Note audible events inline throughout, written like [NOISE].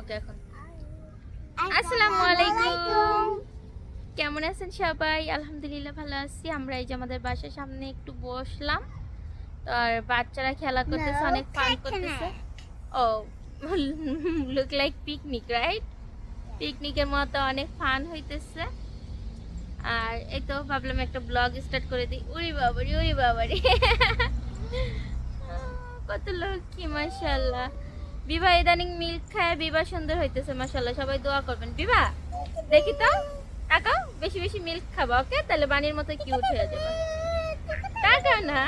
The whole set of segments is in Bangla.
ওকে এখন। আসসালামু আলাইকুম কেমন আছেন সবাই? আলহামদুলিল্লাহ ভালো আছি। আমরা এই যে আমাদের বাসার সামনে একটু বসলাম। তো আর বাচ্চারা খেলা করতেছে অনেক ফান করতেছে। ও লুক লাইক পিকনিক রাইট পিকনিকের মতো অনেক ফান হইতেছে। আর এই তো ভাবলাম একটা ব্লগ স্টার্ট করে দিই। উরি বাবারি উরি বাবারি। [LAUGHS] কত লক্ষ্মী মাশাল্লাহ বিভা, ইদানিং মিল্ক খায়, বিভা সুন্দর হইতেছে মাশাল্লাহ সবাই দোয়া করবেন। বিভা, দেখি তো তাকাও বেশি বেশি মিল্ক খাবা, ওকে? তাহলে বানির মতো কিউট হয়ে যাবে। তাকাও না?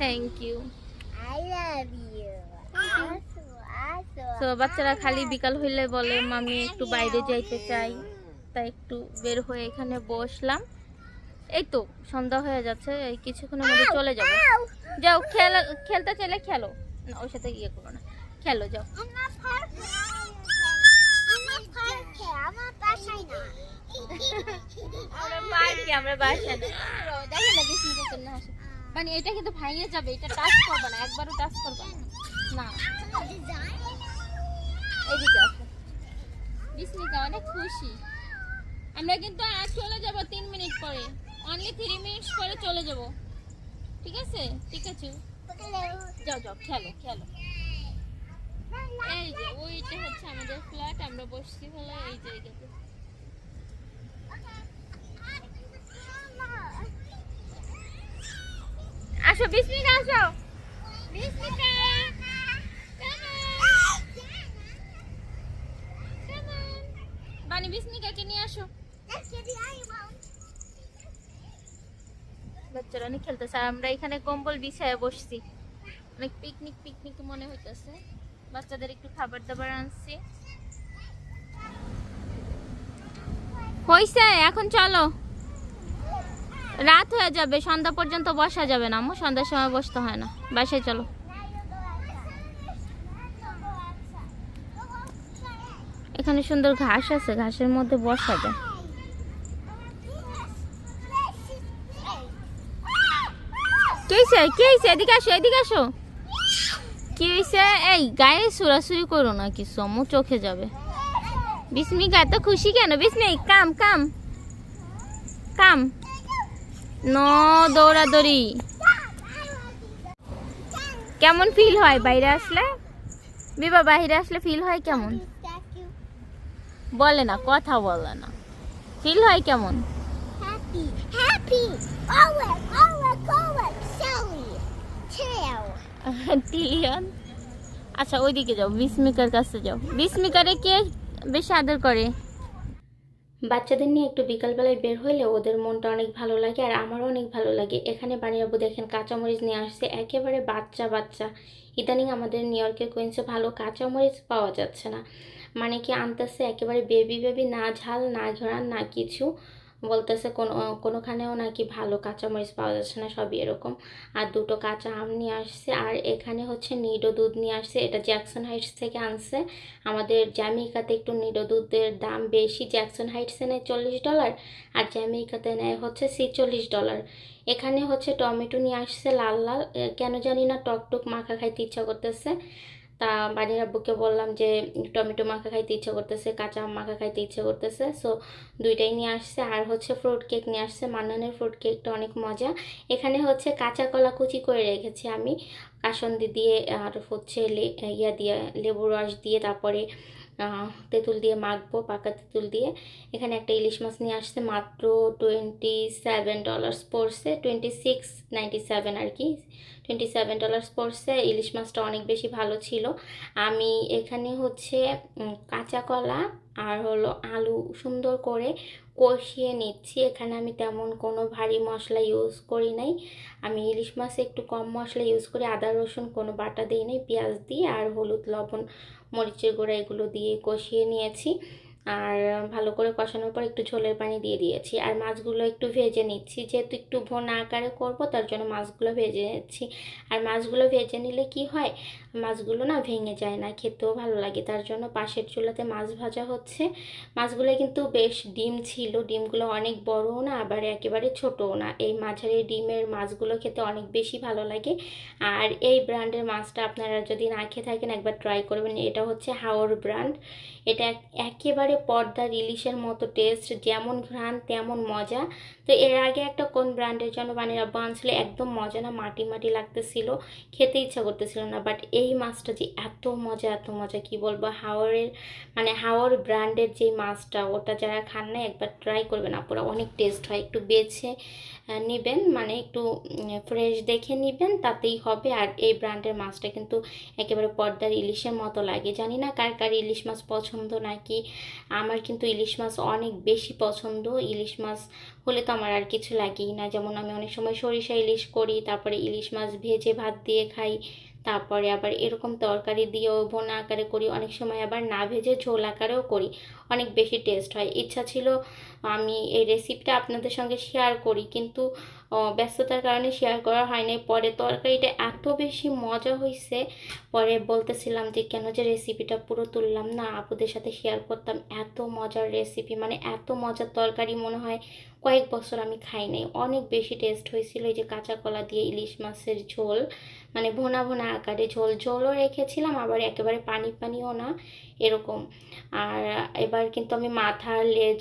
Thank you. তো বাচ্চারা খালি বিকাল হইলে বলে, মামি, একটু বাইরে যাইতে চাই। তাই একটু বের হয়ে এখানে বসলাম। এই তো সন্ধ্যা হয়ে যাচ্ছে এই কিছুক্ষণের মধ্যে চলে যাব। যাও খেলা খেলতে চাইলে খেলো। না ওর সাথে ইয়ে করো না। খেলো যাও। মানে এটা কিন্তু ভাঙিয়ে যাবে এটা টাচ করবে না একবারও টাচ করবে না। না। এদিকে আসো। বিস্মিকা অনেক খুশি। আমরা কিন্তু আজ চলে যাব তিন মিনিট পরে। অনলি থ্রি মিনিটস পরে চলে যাব। ঠিক আছে? ঠিক আছে? যাও যাও, খেলো খেলো। এই যে, ওইটা হচ্ছে আমাদের ফ্ল্যাট আমরা বসছি হলো এই জায়গাতে। আসো বিস্মিকা আসো। বিস্মিকা বানি বিস্মিকাকে নিয়ে আসো। বাচ্চারা খেলতেছে। আর আমরা এখানে কম্বল বিছায় বসছি। অনেক পিকনিক পিকনিক মনে হইতেছে। বাচ্চাদের একটু খাবার দাবার আনছি। হইছে, এখন চলো। রাত হয়ে যাবে, সন্ধ্যা পর্যন্ত বসা যাবে না, আম্মু। সন্ধ্যার সময় বসতে হয় না। বাসায় চলো। এখানে সুন্দর ঘাস আছে, ঘাসের মধ্যে বসা যায়। কি হয়েছে হয়েছে এদিকে আসো এদিকে হয়েছে এই গায়ে করো আম্মু চোখে যাবে। এত খুশি কেন? কাম কাম। কাম। নো দৌড়াদৌড়ি। কেমন ফিল হয়? বাইরে আসলে? বিবা বাইরে আসলে ফিল হয় কেমন? বলে না কথা বলে না। ফিল হয় কেমন? Happy, happy. টিলিয়ন [LAUGHS] আচ্ছা ওইদিকে যাও বিস্মিকার কাছে যাও। বিস্মিকারে কে বেশি আদর করে? বাচ্চাদের নিয়ে একটু বিকালবেলায় বের হইলে ওদের মনটা অনেক ভালো লাগে আর আমারও অনেক ভালো লাগে। এখানে বানিয়াবু দেখেন কাঁচামরিচ নিয়ে আসছে একেবারে বাচ্চা বাচ্চা। ইদানিং আমাদের নিউ ইয়র্কের কুইন্সে ভালো কাঁচামরিচ পাওয়া যাচ্ছে না। মানে কি আনতেছে একেবারে বেবি বেবি না ঝাল না ঝরান না কিছু। বলতেছে কোনো কোনোখানেও নাকি ভালো কাঁচামরিচ পাওয়া যাচ্ছে না, সবই এরকম। আর দুটো কাঁচা আম নিয়ে আসছে, আর এখানে হচ্ছে নিডো দুধ নিয়ে আসছে, এটা জ্যাকসন হাইটস থেকে আনছে। আমাদের জ্যামিকাতে একটু নিডো দুধের দাম বেশি, জ্যাকসন হাইটসে নেয় চল্লিশ ডলার, আর জ্যামিকাতে নেয় হচ্ছে ছিচল্লিশ ডলার। এখানে হচ্ছে টমেটো নিয়ে আসছে লাল লাল কেন জানি না টক টক মাখা খাইতে ইচ্ছা করতেছে। তা বাড়ির আব্বুকে বললাম যে, টমেটো মাখা খাইতে ইচ্ছে করতেছে, কাঁচা আম মাখা খাইতে ইচ্ছা করতেছে। সো দুইটাই নিয়ে আসছে। আর হচ্ছে ফ্রুট কেক নিয়ে আসছে। মান্নানের ফ্রুট কেকটা অনেক মজা। এখানে হচ্ছে কাঁচা কলা কুচি করে রেখেছি আমি। কাসন্দি দিয়ে, আর হচ্ছে ইয়া দিয়ে লেবু রস দিয়ে, তারপরে তেঁতুল দিয়ে মাখবো, পাকা তেঁতুল দিয়ে। এখানে একটা ইলিশ মাছ নিয়ে আসছে। মাত্র টোয়েন্টি সেভেন ডলার্স পড়ছে। টোয়েন্টি সিক্স নাইনটি সেভেন আর কি। টোয়েন্টি সেভেন ডলার্স পড়ছে, ইলিশ মাছটা অনেক বেশি ভালো ছিল। আমি এখানে হচ্ছে কাঁচা কলা আর হলো আলু সুন্দর করে কষিয়ে নিচ্ছি। এখানে আমি তেমন কোনো ভারী মশলা ইউজ করি নাই। আমি ইলিশ মাছে একটু কম মশলা ইউজ করি, আদা, রসুন কোনো বাটা দিই নাই, পেঁয়াজ দিয়ে আর হলুদ, লবণ, মরিচের গুঁড়া এগুলো দিয়ে কষিয়ে নিয়েছি। আর ভালো করে কষানোর পর একটু ঝোলের পানি দিয়ে দিয়েছি। আর মাছগুলো একটু ভেজে নিচ্ছি। যেহেতু একটু ভোনা আকারে করব, তার জন্য মাছগুলো ভেজে নিচ্ছি। আর মাছগুলো ভেজে নিলে কি হয়, মাছগুলো না ভেঙে যায় না, খেতেও ভালো লাগে। তার জন্য পাশের চুলাতে মাছ ভাজা হচ্ছে। মাছগুলো কিন্তু বেশ ডিম ছিল। ডিমগুলো অনেক বড়ও না, আবার একেবারে ছোটও না। এই মাঝারি ডিমের মাছগুলো খেতে অনেক বেশি ভালো লাগে। আর এই ব্র্যান্ডের মাছটা আপনারা যদি না খেয়ে থাকেন, একবার ট্রাই করবেন। এটা হচ্ছে হাওর ব্র্যান্ড। এটা এক- একেবারে পর্দা রিলিশের মতো টেস্ট যেমন ঘ্রাণ, তেমন মজা। তো এর আগে একটা কোন ব্র্যান্ডের জন্য বানিয়ে বানছিল, একদম মজা না, মাটি মাটি লাগতেছিল, খেতে ইচ্ছা করতেছিল না। বাট এই মাছটা যে এত মজা এত মজা, কি বলব? হাওয়ারের মানে হাওয়ার ব্র্যান্ডের যে মাছটা, ওটা যারা খান না একবার ট্রাই করবেন আপুরা, অনেক টেস্ট হয়, একটু বেছে নিবেন। মানে একটু ফ্রেশ দেখে নিবেন, তাতেই হবে। আর এই ব্র্যান্ডের মাছটা কিন্তু একেবারে পর্দার ইলিশের মতো লাগে। জানি না কার কার ইলিশ মাছ পছন্দ নাকি। আমার কিন্তু ইলিশ মাছ অনেক বেশি পছন্দ। ইলিশ মাছ হলে তো আমার আর কিছু লাগেই না। যেমন আমি অনেক সময় সরিষা ইলিশ করি, তারপরে ইলিশ মাছ ভেজে ভাত দিয়ে খাই, তারপরে আবার এরকম তরকারি দিয়েও, ভোনা আকারে করি, অনেক সময় আবার না ভেজে ঝোল আকারেও করি। অনেক বেশি টেস্ট হয়। ইচ্ছা ছিল আমি এই রেসিপিটা আপনাদের সঙ্গে শেয়ার করি, কিন্তু ব্যস্ততার কারণে শেয়ার করা হয়নি। পরে তরকারিটা এত বেশি মজা হয়েছে পরে বলতেছিলাম যে, কেন যে রেসিপিটা পুরো তুললাম না? আপুদের সাথে শেয়ার করতাম। এত মজার রেসিপি মানে এত মজার তরকারি মনে হয় কয়েক বছর আমি খাই নাই। অনেক বেশি টেস্ট হয়েছিল এই যে কাঁচা কলা দিয়ে ইলিশ মাছের ঝোল মানে ভোনা ভোনা আকারে ঝোল। ঝোলও রেখেছিলাম, আবার একেবারে পানি পানিও না। এরকম। আর, এবার কিন্তু আমি মাথার লেজ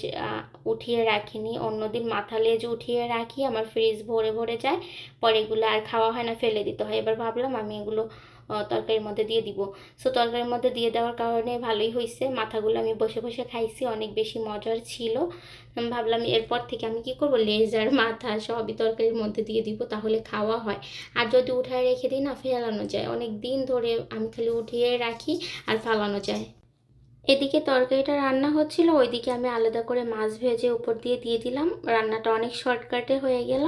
উঠিয়ে রাখিনি। অন্যদিন মাথা লেজ উঠিয়ে রাখি, আমার ফ্রিজ ভরে ভরে যায়। পরে এগুলো আর খাওয়া হয় না, ফেলে দিতে হয়। এবার ভাবলাম আমি এগুলো তরকারির মধ্যে দিয়ে দিব। সো, তরকারির মধ্যে দিয়ে দেওয়ার কারণে ভালোই হয়েছে মাথাগুলো আমি বসে বসে খাইছি, অনেক বেশি মজার ছিল। ভাবলাম এরপর থেকে আমি কি করব? লেজার, মাথা সবই তরকারির মধ্যে দিয়ে দিব, তাহলে খাওয়া হয়। আর যদি উঠায় রেখে দিই না, ফেলানো যায়। অনেক দিন ধরে আমি খালি উঠিয়ে রাখি আর ফালানো যায়। এদিকে তরকারিটা রান্না হচ্ছিল, ওইদিকে আমি আলাদা করে মাছ ভেজে উপর দিয়ে দিয়ে দিলাম। রান্নাটা অনেক শর্টকাটে হয়ে গেল।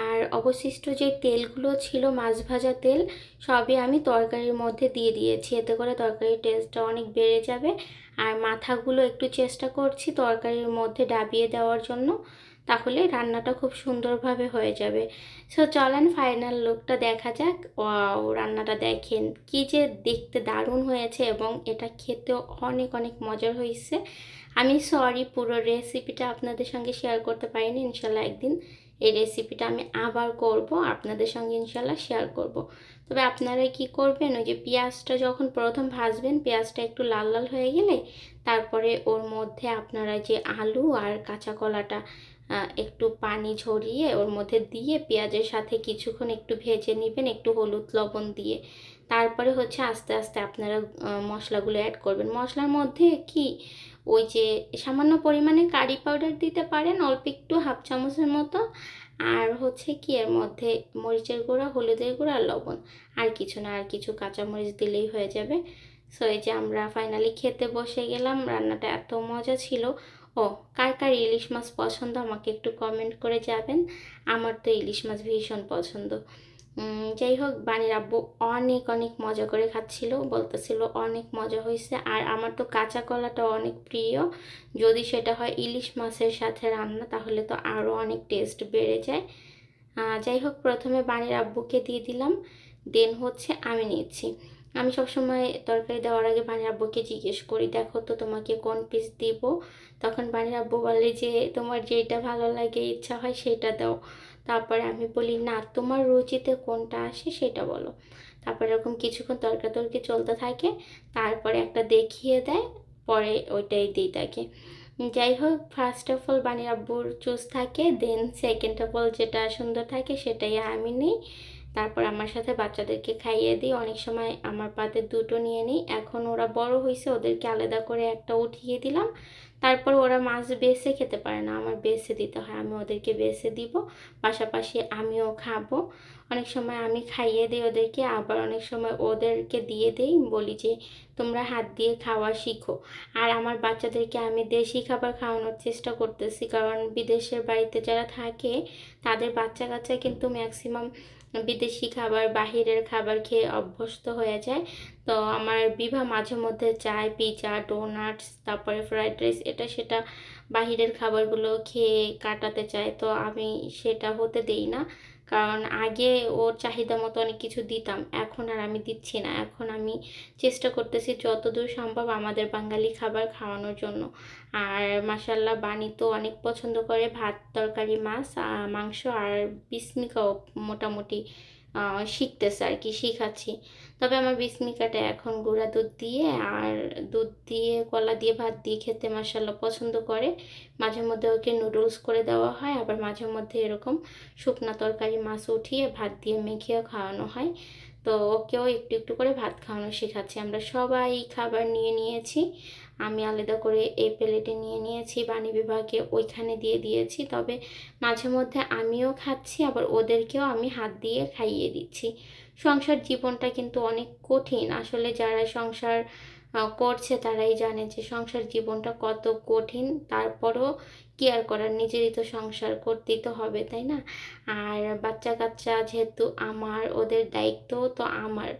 আর অবশিষ্ট যে তেলগুলো ছিল, মাছ ভাজা তেল, সবই আমি তরকারির মধ্যে দিয়ে দিয়েছি। এতে করে তরকারির টেস্টটা অনেক বেড়ে যাবে। আর মাথাগুলো একটু চেষ্টা করছি তরকারির মধ্যে ডাবিয়ে দেওয়ার জন্য। তাহলে রান্নাটা খুব সুন্দরভাবে হয়ে যাবে। সো চলেন ফাইনাল লুকটা দেখা যাক। ওয়াও রান্নাটা দেখেন কি যে দেখতে দারুণ হয়েছে এবং এটা খেতেও অনেক অনেক মজার হয়েছে। আমি সরি পুরো রেসিপিটা আপনাদের সঙ্গে শেয়ার করতে পারিনি। ইনশাল্লাহ একদিন এই রেসিপিটা আমি আবার করব। আপনাদের সঙ্গে ইনশাল্লাহ শেয়ার করব। তবে আপনারা কি করবেন? ওই যে পেঁয়াজটা যখন প্রথম ভাজবেন, পেঁয়াজটা একটু লাল লাল হয়ে গেলে তারপরে ওর মধ্যে আপনারা যে আলু আর কাঁচা কলাটা একটু পানি ঝরিয়ে ওর মধ্যে দিয়ে পেঁয়াজের সাথে কিছুক্ষণ একটু ভেজে নেবেন, একটু হলুদ লবণ দিয়ে। তারপরে হচ্ছে আস্তে আস্তে আপনারা মশলাগুলো অ্যাড করবেন। মশলার মধ্যে কি? ওই যে সামান্য পরিমাণে কারি পাউডার দিতে পারেন, অল্প একটু হাফ চামচের মতো। আর হচ্ছে কি, এর মধ্যে মরিচের গুঁড়া, হলুদের গুঁড়া আর লবণ। আর কিছু না, আর কিছু কাঁচামরিচ দিলেই হয়ে যাবে। সো এই যে আমরা ফাইনালি খেতে বসে গেলাম, রান্নাটা এত মজা ছিল। ও, কার কার ইলিশ মাছ পছন্দ আমাকে একটু কমেন্ট করে যাবেন। আমার তো ইলিশ মাছ ভীষণ পছন্দ। যাই হোক, বানির আব্বু অনেক অনেক মজা করে খাচ্ছিল, বলতেছিল অনেক মজা হয়েছে। আর আমার তো কাঁচা কলাটা অনেক প্রিয়। যদি সেটা হয় ইলিশ মাছের সাথে রান্না, তাহলে তো আরও অনেক টেস্ট বেড়ে যায়। যাই হোক, প্রথমে বানির আব্বুকে দিয়ে দিলাম। দেন হচ্ছে আমি নিচ্ছি। আমি সবসময় তরকারি দেওয়ার আগে বানির আব্বুকে জিজ্ঞেস করি, দেখো তো তোমাকে কোন পিস দিব? তখন বানির আব্বু বলে যে, তোমার যেটা ভালো লাগে, ইচ্ছা হয় সেটা দাও। তারপরে আমি বলি, না, তোমার রুচিতে কোনটা আসে সেটা বলো। তারপরে এরকম কিছুক্ষণ তর্কাতর্কি চলতে থাকে। তারপরে একটা দেখিয়ে দেয়, পরে ওইটাই দিই তাকে যাই হোক ফার্স্ট অফ অল বানির আব্বুর চুজ থাকে দেন সেকেন্ড অফ অল যেটা সুন্দর থাকে সেটাই আমি নিই। তারপর আমার সাথে বাচ্চাদেরকে খাইয়ে দিই। অনেক সময় আমার পাতে দুটো নিয়ে নিই। এখন ওরা বড় হয়েছে ওদেরকে আলাদা করে একটা উঠিয়ে দিলাম। তারপর ওরা মাছ বেছে খেতে পারে না। আমার বেছে দিতে হয়, আমি ওদেরকে বেছে দিব। পাশাপাশি আমিও খাব। অনেক সময় আমি খাইয়ে দিই ওদেরকে, আবার অনেক সময় ওদেরকে দিয়ে দিই। বলি যে, তোমরা হাত দিয়ে খাওয়া শিখো। আর আমার বাচ্চাদেরকে আমি দেশি খাবার খাওয়ানোর চেষ্টা করতেছি। কারণ বিদেশের বাড়িতে যারা থাকে, তাদের বাচ্চা কাচ্চা কিন্তু ম্যাক্সিমাম বিদেশি খাবার, বাহিরের খাবার খেয়ে অভ্যস্ত হয়ে যায়। তো আমার বিভা মাঝে মধ্যে চায় পিজা ডোনাটস তারপরে ফ্রাইড রাইস এটা সেটা বাহিরের খাবারগুলো খেয়ে কাটাতে চায়। তো আমি সেটা হতে দেই না। কারণ আগে ওর চাহিদা মতো অনেক কিছু দিতাম, এখন আর আমি দিচ্ছি না। এখন আমি চেষ্টা করতেছি যতদূর সম্ভব আমাদের বাঙালি খাবার খাওয়ানোর জন্য। আর মাসাল্লাহ বাণী তো অনেক পছন্দ করে, ভাত, তরকারি, মাছ মাংস আর বিস্মিকাও মোটামুটি। শিখতেছে আর কি, শিখাচ্ছি। তবে আমার বিস্মিকাটা এখন গুঁড়া দুধ দিয়ে আর দুধ দিয়ে, কলা দিয়ে, ভাত দিয়ে খেতে মাসাল্লাহ পছন্দ করে। মাঝে মধ্যে ওকে নুডলস করে দেওয়া হয়, আবার মাঝে মধ্যে এরকম শুকনা তরকারি, মাছ উঠিয়ে ভাত দিয়ে মেখেও খাওয়ানো হয়। তো ওকেও একটু একটু করে ভাত খাওয়ানো শেখাচ্ছি। আমরা সবাই খাবার নিয়ে নিয়েছি। আমি আলাদা করে এই প্লেটে নিয়ে নিয়েছি বাণী বিভাগে ওইখানে দিয়ে দিয়েছি। তবে মাঝে মধ্যে আমিও খাচ্ছি, আবার ওদেরকেও আমি হাত দিয়ে খাইয়ে দিচ্ছি। সংসার জীবনটা কিন্তু অনেক কঠিন। আসলে যারা সংসার করছে তারাই জানে যে সংসার জীবনটা কত কঠিন। তারপরও কি আর করার, নিজেরই তো সংসার করতেই তো হবে, তাই না? আর বাচ্চা কাচ্চা যেহেতু আমার, ওদের দায়িত্ব তো আমার।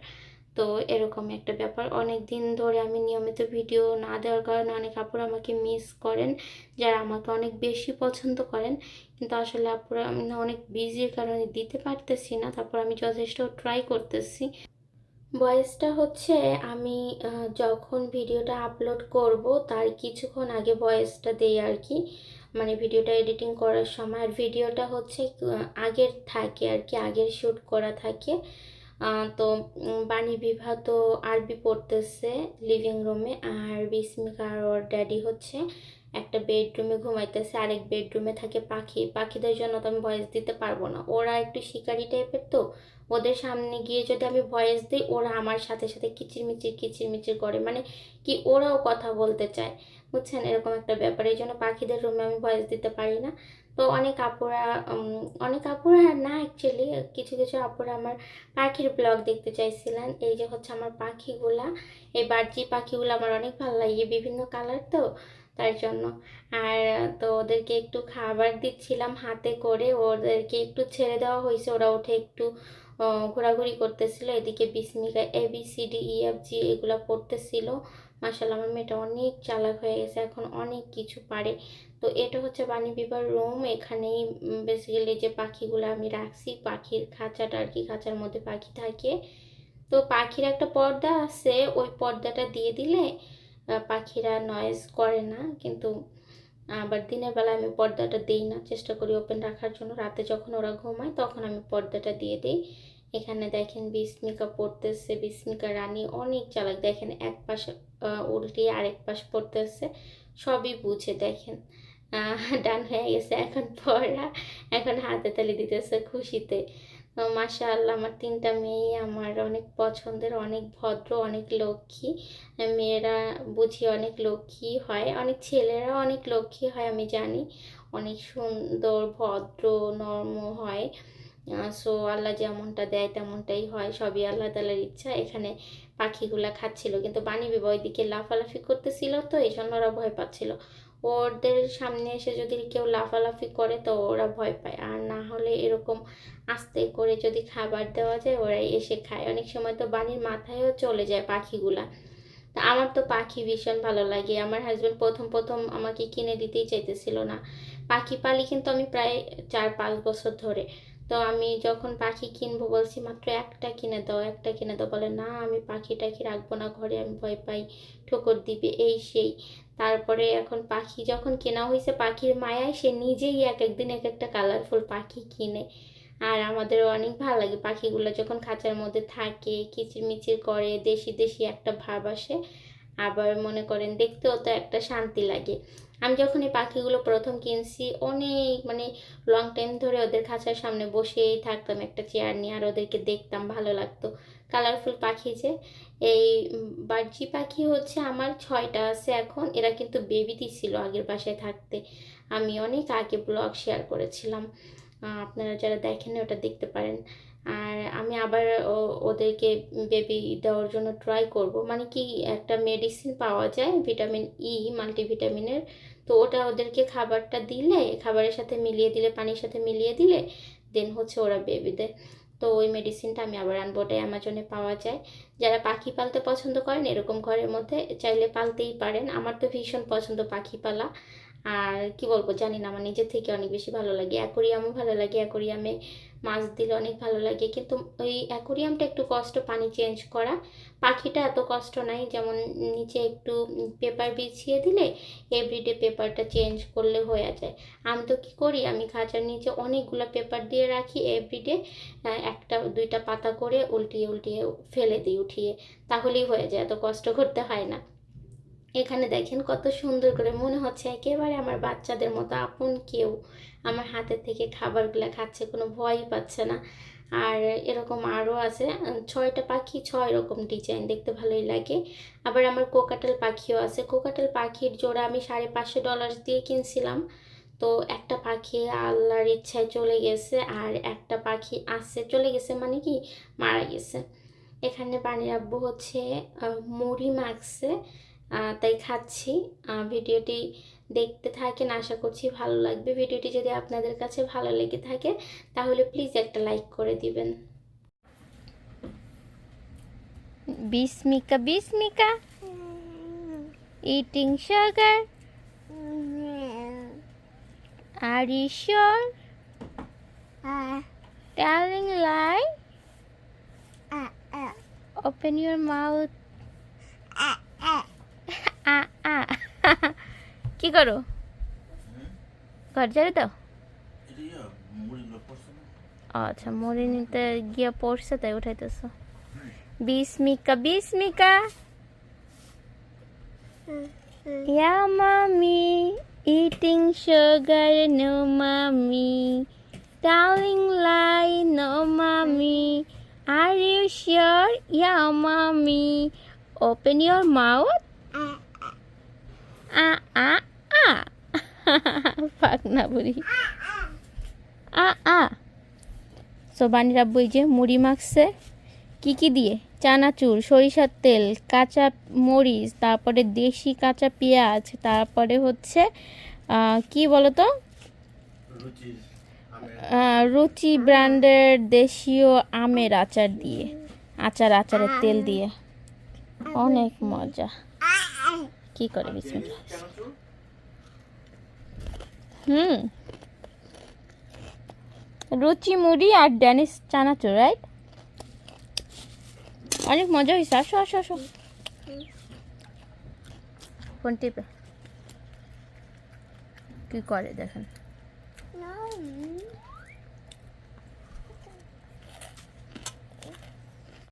তো এরকম একটা ব্যাপার। অনেক দিন ধরে আমি নিয়মিত ভিডিও না দেওয়ার কারণে অনেক আপুরা আমাকে মিস করেন, যারা আমাকে অনেক বেশি পছন্দ করেন। কিন্তু আসলে আপুরা অনেক বিজির কারণে দিতে পারতেছি না, তারপর আমি যথেষ্ট ট্রাই করতেছি। ভয়েসটা হচ্ছে আমি যখন ভিডিওটা আপলোড করব, তার কিছুক্ষণ আগে ভয়েসটা দেই আর কি। মানে ভিডিওটা এডিটিং করার সময়। আর ভিডিওটা হচ্ছে আগের থাকে আর কি, আগের শ্যুট করা থাকে। তো বাণী বিভা তো আরবি পড়তেছে লিভিং রুমে আর বিস্মিকা আর ওর ড্যাডি হচ্ছে একটা বেডরুমে ঘুমাইতেছে, আরেক বেডরুমে থাকে পাখি। পাখিদের জন্য তো আমি ভয়েস দিতে পারব না। ওরা একটু শিকারি টাইপের তো। ওদের সামনে গিয়ে যদি আমি ভয়েস দিই, ওরা আমার সাথে সাথে কিচিরমিচির কিচিরমিচির করে। মানে কি ওরাও কথা বলতে চায়। বুঝছেন? এরকম একটা ব্যাপার। এই জন্য পাখিদের রুমে আমি ভয়েস দিতে পারি না। তো অনেক আপুরা অনেক আপুরা না অ্যাকচুয়ালি কিছু কিছু আপুরা আমার পাখির ব্লগ দেখতে চাইছিলেন। এই যে হচ্ছে আমার পাখিগুলা, এই বার্জি পাখিগুলো আমার অনেক ভালো লাগে বিভিন্ন কালার তো, তার জন্য। আর, তো ওদেরকে একটু খাবার দিচ্ছিলাম হাতে করে, ওদেরকে একটু ছেড়ে দেওয়া হয়েছে, ওরা উঠে একটু ঘোরাঘুরি করতেছিল, এদিকে বিস্মিকা A, B, C, D, E, F, G এগুলো পড়তেছিল। মাসাল্লাহ আমার মেয়েটা অনেক চালাক হয়ে গেছে, এখন অনেক কিছু পারে। তো এটা হচ্ছে বাণী বিবার রুম এখানেই বেসিক্যালি যে পাখিগুলো আমি রাখছি, পাখির খাঁচাটা আর কি, খাঁচার মধ্যে পাখি থাকে। তো পাখির একটা পর্দা আছে, ওই পর্দাটা দিয়ে দিলে পাখিরা নয়েজ করে না, কিন্তু, আবার দিনের বেলা আমি পর্দাটা দিই না, চেষ্টা করি ওপেন রাখার জন্য। রাতে যখন ওরা ঘুমায়, তখন আমি পর্দাটা দিয়ে দিই। এখানে দেখেন বিস্মিকা পড়তেছে বিস্মিকা রানী অনেক চালাক। দেখেন এক পাশ আহ, উল্টিয়ে আরেক পাশ পড়তেছে সবই বুঝে দেখেন। ডান হয়ে গেছে এখন পড়া এখন হাতে তালি দিতেছে খুশিতে। তো মাশাআল্লাহ আমার তিনটা মেয়ে আমার অনেক পছন্দের অনেক ভদ্র অনেক লক্ষ্মী। মেয়েরা বুঝি অনেক লক্ষ্মী হয় অনেক ছেলেরা অনেক লক্ষ্মী হয় আমি জানি। অনেক সুন্দর ভদ্র নর্ম হয়। সো আল্লাহ যেমনটা দেয় তেমনটাই হয়, সবই আল্লাহ তালার ইচ্ছা। এখানে পাখিগুলা খাচ্ছিল, কিন্তু বাণী বিবাহ দিকে লাফালাফি করতেছিল তো এই জন্য ওরা ভয় পাচ্ছিল। ওদের সামনে এসে যদি কেউ লাফালাফি করে তো ওরা ভয় পায়। আর না হলে এরকম আস্তে করে যদি খাবার দেওয়া যায়, ওরাই এসে খায়। অনেক সময় তো বাণীর মাথায়ও চলে যায় পাখিগুলা। তা আমার তো পাখি ভীষণ ভালো লাগে। আমার হাজব্যান্ড প্রথম প্রথম আমাকে কিনে দিতেই চাইতেছিল না। পাখি পালি কিন্তু আমি প্রায় চার পাঁচ বছর ধরে। তো আমি যখন পাখি কিনবো বলছি, মাত্র একটা কিনে দাও, একটা কিনে দাও। বলে, না, আমি পাখি টাখি রাখব না, ঘরে আমি ভয় পাই, ঠোকর দিবে, এই সেই। তারপরে এখন পাখি যখন কেনা হয়েছে পাখির মায়ায় সে নিজেই এক একদিন এক একটা কালারফুল পাখি কিনে। আর আমাদের অনেক ভালো লাগে পাখিগুলো যখন খাঁচার মধ্যে থাকে, কিচিরমিচির করে, দেশি দেশি একটা ভাব আসে, আবার মনে করেন দেখতেও তো একটা শান্তি লাগে। আমি যখন এই পাখিগুলো প্রথম কিনছি, অনেক মানে লং টাইম ধরে ওদের খাঁচার সামনে বসেই থাকতাম একটা চেয়ার নিয়ে, আর ওদেরকে দেখতাম, ভালো লাগতো। কালারফুল পাখি যে। এই বার্জি পাখি হচ্ছে আমার ছয়টা আছে এখন, এরা কিন্তু বেবিতে ছিল আগের বাসায় থাকতে। আমি অনেক আগে ব্লগ শেয়ার করেছিলাম। আপনারা যারা দেখেন ওটা দেখতে পারেন। আর আমি আবার ওদেরকে বেবি দেওয়ার জন্য ট্রাই করব। মানে কি একটা মেডিসিন পাওয়া যায় ভিটামিন ই মাল্টিভিটামিনের তো ওটা ওদেরকে খাবারটা দিলে, খাবারের সাথে মিলিয়ে দিলে, পানির সাথে মিলিয়ে দিলে দেন হচ্ছে ওরা বেবি দেয়। তো ওই মেডিসিনটা আমি আবার আনব, ওটাই অ্যামাজনে পাওয়া যায়। যারা পাখি পালতে পছন্দ করেন, এরকম ঘরের মধ্যে চাইলে পালতেই পারেন। আমার তো ভীষণ পছন্দ পাখি পালা। আর কি বলব, জানি না, আমার নিজের থেকে অনেক বেশি ভালো লাগে। অ্যাকোরিয়ামও ভালো লাগে, অ্যাকোরিয়ামে মাছ দিলে অনেক ভালো লাগে। কিন্তু ওই অ্যাকোরিয়ামটা একটু কষ্ট, পানি চেঞ্জ করা। পাখিটা এত কষ্ট নাই, যেমন নিচে একটু পেপার বিছিয়ে দিলে এভরিডে পেপারটা চেঞ্জ করলে হয়ে যায়। আমি তো কী করি, আমি খাঁচার নিচে অনেকগুলো পেপার দিয়ে রাখি এভরিডে একটা, দুইটা পাতা করে উল্টিয়ে উল্টিয়ে ফেলে দিই, উঠিয়ে। তাহলেই হয়ে যায়, এত কষ্ট করতে হয় না। এখানে দেখেন কত সুন্দর করে মনে হচ্ছে একেবারে আমার বাচ্চাদের মতো আপন কেউ আমার হাতের থেকে খাবারগুলো খাচ্ছে, কোনো ভয়ই পাচ্ছে না। আর এরকম আরও আছে ছয়টা পাখি, ছয় রকম ডিজাইন দেখতে ভালোই লাগে। আবার আমার কোকাটাল পাখিও আছে। কোকাটাল পাখির জোড়া আমি সাড়ে পাঁচশো ডলার দিয়ে কিনছিলাম। তো একটা পাখি আল্লাহর ইচ্ছায় চলে গেছে আর একটা পাখি আসছে চলে গেছে মানে কি মারা গেছে। এখানে পানির আব্বু হচ্ছে মুড়ি মাখছে। তাই খাচ্ছি। ভিডিওটি দেখতে থাকেন, আশা করছি ভালো লাগবে। ভিডিওটি যদি আপনাদের কাছে ভালো লেগে থাকে, তাহলে প্লিজ একটা লাইক করে দিবেন। বিস্মিকা বিস্মিকা। Eating sugar. Are you sure? Telling lie. Open your mouth. আ আ কি করো? ঘর যাবে তো আচ্ছা মরে নিতে গিয়ে পড়ছে তাই উঠাইতেছ। বিস্মিকা বিস্মিকা। Yeah mummy eating sugar no mummy darling lie no mummy are you sure yeah mummy open your mouth আ আ। আ। পাকনা বুড়ি। আ আ। সোবানি রাব্বু এই যে মুড়ি মাখছে কি কি দিয়ে? চানাচুর সরিষার তেল কাঁচা মরিচ তারপরে দেশি কাঁচা পেঁয়াজ তারপরে হচ্ছে কি বলো তো রুচির আমের। আহ, রুচি ব্র্যান্ডের দেশীয় আমের আচার দিয়ে আচার আচারের তেল দিয়ে। অনেক মজা। কি করে বিসমিল্লাহ। হুম। রুচি মুড়ি আর ড্যানিস চানাচুর রাইট অনেক মজা হয়েছে। আসো আসো আসো। ফোন টিপে। কি করে দেখেন.